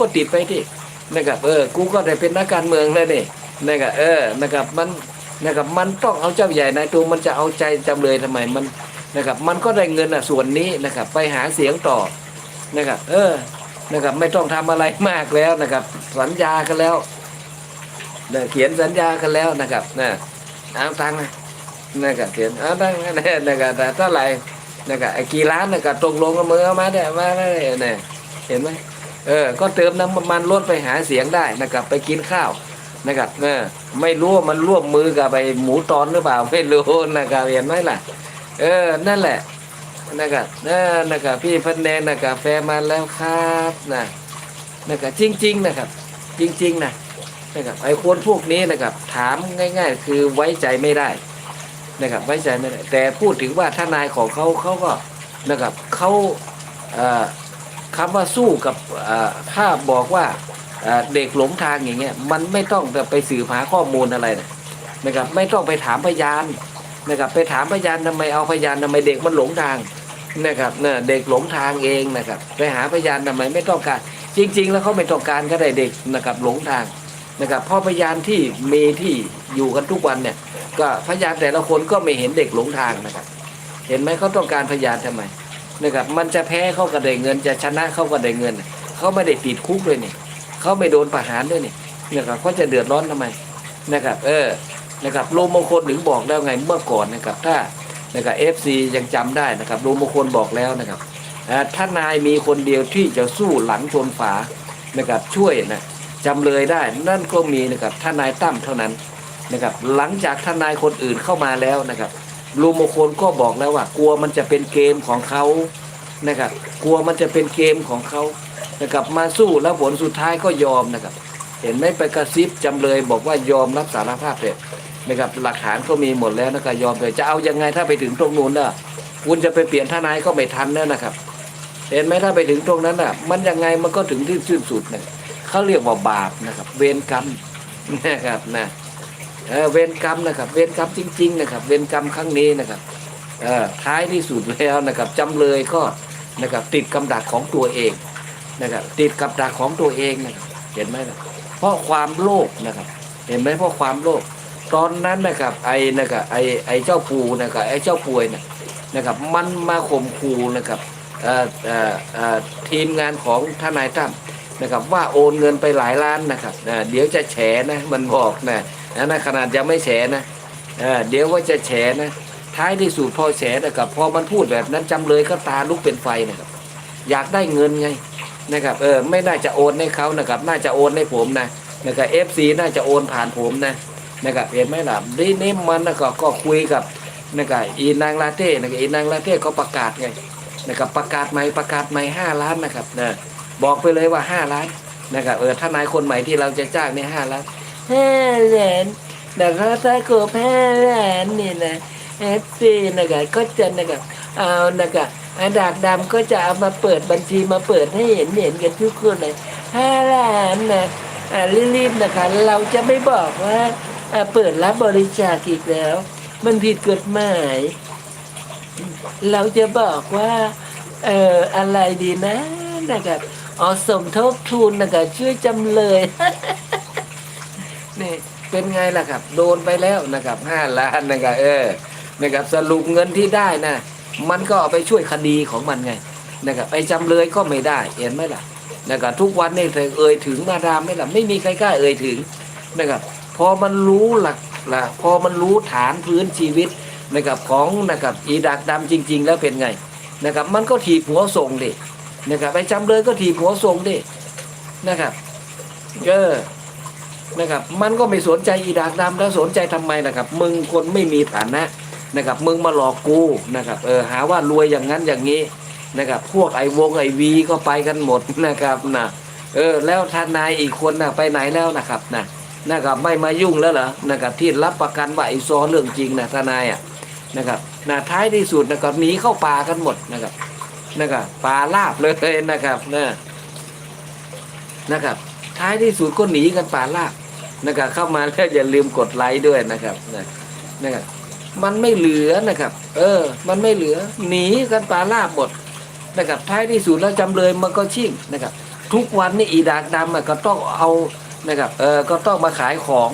ก็ติดไปที่นะครับเออกูก็ได้เป็นนักการเมืองแล้วนี่นะครับเออนะครับมันนะครับมันต้องเอาเจ้าใหญ่นายตัวมันจะเอาใจจำเลยทำไมมันนะครับมันก็ได้เงินอะส่วนนี้นะครับไปหาเสียงต่อนะครับเออนะครับไม่ต้องทำอะไรมากแล้วนะครับ สัญญากันแล้วเนี่ยเขียนสัญญากันแล้วนะครับนะเอาตังค์นะนะครับเขียนเอาตังค์นะนะครับแต่เท่าไหร่นะครับไอ้กี่ล้านนะครับตกลงกันมือเอมาเนี่ยมาได้เนี่ยเห็นไหม เออก็เติมน้ำมันรถไปหาเสียงได้นะครับไปกินข้าวนะครับเออไม่รู้ว่ามันร่วมมือกับไปหมูตอนหรือเปล่าไม่รู้นะครับเห็นไหมล่ะ เออนั่นแหละนะครับเออนะครับพี่พันแนนนะครับแฟมาแล้วครับนะนะครับจริง ๆ นะครับ จริง ๆ นะนะครับไอ้คนพวกนี้นะครับ ถามง่าย ๆ คือไว้ใจไม่ได้นะครับไว้ใจไม่ได้แต่พูดถึงว่าทนายของเขาเขาก็นะครับเขาเอ่อ คำว่าสู้กับถ้าบอกว่าเด็กหลงทางอย่างเงี้ยมันไม่ต้องไปสืบหาข้อมูลอะไรนะนะครับไม่ต้องไปถามพยานนะครับไปถามพยานทำไมเอาพยานทำไมเด็กมันหลงทางนะครับเนี่ยเด็กหลงทางเองนะครับไปหาพยานทำไมไม่ต้องการ จริง ๆ แล้วเขาไม่ต้องการก็ได้เด็กนะครับหลงทางนะครับพราะพยานที่มีที่อยู่กันทุกวันเนี่ยก็พยานแต่ละคนก็ไม่เห็นเด็กหลงทางนะครับ เห็นไหมเขาต้องการพยานทำไม นะครับมันจะแพ้เขาก็ได้เงิน จะชนะเขาก็ได้เงิน เขาไม่ได้ติดคุกด้วยนี่เขาไม่โดนประหารด้วยนี่นะครับเขาจะเดือดร้อนทำไมนะครับ เออนะครับโลมงคลถึงบอกแล้วไงเมื่อก่อนนะครับ ถ้านะครับเอฟซียังจำได้นะครับโลมงคลบอกแล้วนะครับถ้านายมีคนเดียวที่จะสู้หลังชนฝานะครับช่วยนะจำเลยได้นั่นก็มีนะครับทนายตั้มเท่านั้นนะครับหลังจากทนายคนอื่นเข้ามาแล้วนะครับ ลูโมโคนก็บอกแล้วว่า กลัวมันจะเป็นเกมของเขานะครับ กลัวมันจะเป็นเกมของเขานะครับมาสู้แล้วผลสุดท้ายก็ยอมนะครับ เห็นไหมไปกระซิบจำเลยบอกว่ายอมรับสารภาพเลยนะครับหลักฐานก็มีหมดแล้วนะครับยอมเลยจะเอายังไงถ้าไปถึงตรงนู้นน่ะคุณจะไปเปลี่ยนทนายก็ไม่ทันแล้วนะครับ เห็นไหมถ้าไปถึงตรงนั้นน่ะ มันยังไงมันก็ถึงที่สิ้นสุดนะเขาเรียกว่าบาปนะครับ เวรกรรมนะครับนะ เวรกรรมนะครับ เวรกรรมจริง ๆ นะครับ เวรกรรมครั้งนี้นะครับท้ายที่สุดแล้วนะครับจำเลยก็นะครับติดกำดักของตัวเองนะครับติดกับดักของตัวเองนะครับเห็นไหมนะเพราะความโลภนะครับ เห็นไหมเพราะความโลภตอนนั้นนะครับไอ้นะครับไอ้ไอ้เจ้าปูนะครับไอ้เจ้าป่วยนะนะครับ มันมาข่มขู่นะครับทีมงานของทนายตั้ม นะครับว่าโอนเงินไปหลายล้านนะครับเดี๋ยวจะแฉนะมันบอกนะนะนขนาดยังไม่แฉนะเดี๋ยวว่าจะแฉนะท้ายที่สุดพอแฉนะครับพอมันพูดแบบนั้นจำเลยก็ตาลุกเป็นไฟนะครับอยากได้เงินไงนะครับเออไม่น่าจะโอนให้เขานะครับน่าจะโอนให้ผมนะนะครับเอฟซีน่าจะโอนผ่านผมนะนะครับเห็นไหมล่ะนี่นี่มันนะก็ก็คุยกับนะครับอีนางลาเต้นะครับอีนางลาเต้ก็ประกาศไงนะครับประกาศใหม่ประกาศใหม่ห้าล้านนะครับนะ บอกไปเลยว่าห้าล้านนะครับเออถ้านายคนใหม่ที่เราจะจ้างเนี่ยห้าล้านห้าแสนนะครับถ้าเกิดห้าล้านนี่นะเอฟซีนะครับก็จะนะครับเอานะครับอาดากดำก็จะเอามาเปิดบัญชีมาเปิดให้เห็นเห็นกันทุกคนเลยห้าล้านนะอ่ารีบๆนะคะเราจะไม่บอกว่าเปิดรับบริจาคอีกแล้ว มันผิดกฎหมาย เราจะบอกว่าเอออะไรดีนะนะครับ อ๋อสมทบทุนนะครับช่วยจำเลยนี่เป็นไงล่ะครับ โดนไปแล้วนะครับห้าล้านนะครับเออนะครับสรุปเงินที่ได้นะมันก็เอาไปช่วยคดีของมันไงนะครับไปจำเลยก็ไม่ได้เห็นไหมล่ะนะครับทุกวันนี่เธอเอ่ยถึงมาดามไม่ล่ะไม่มีใครกล้าเอ่ยถึงนะครับพอมันรู้หลักละพอมันรู้ฐานพื้นชีวิตนะครับของนะครับอีดักดำจริง ๆ แล้วเป็นไงนะครับมันก็ถีบหัวส่งดิ นะครับไปจำเลยก็ถีบหัวส่งดินะครับเออนะครับ มันก็ไม่สนใจอีดากดำแล้วสนใจทำไมนะครับ มึงคนไม่มีฐานะนะครับ มึงมาหลอกกูนะครับ เออหาว่ารวยอย่างนั้นอย่างนี้นะครับ พวกไอวงไอวีก็ไปกันหมดนะครับนะเออ แล้วทนายอีกคนนะไปไหนแล้วนะครับนะนะครับไม่มายุ่งแล้วเหรอนะครับที่รับประกันว่าไอซอเรื่องจริงนะทนายอะนะครับนะท้ายที่สุดนะครับหนีเข้าป่ากันหมดนะครับ นะครับป่าลาบเลยนะครับนะนะครับ ท้ายที่สุดก็หนีกันป่าลาบนะครับ เข้ามาแล้วอย่าลืมกดไลค์ด้วยนะครับนะนะครับ มันไม่เหลือนะครับ เออ มันไม่เหลือ หนีกันป่าลาบหมดนะครับ ท้ายที่สุดแล้วจำเลยมันก็ชิ่งนะครับ ทุกวันนี่อีดากดำก็ต้องเอานะครับ เออก็ต้องมาขายของ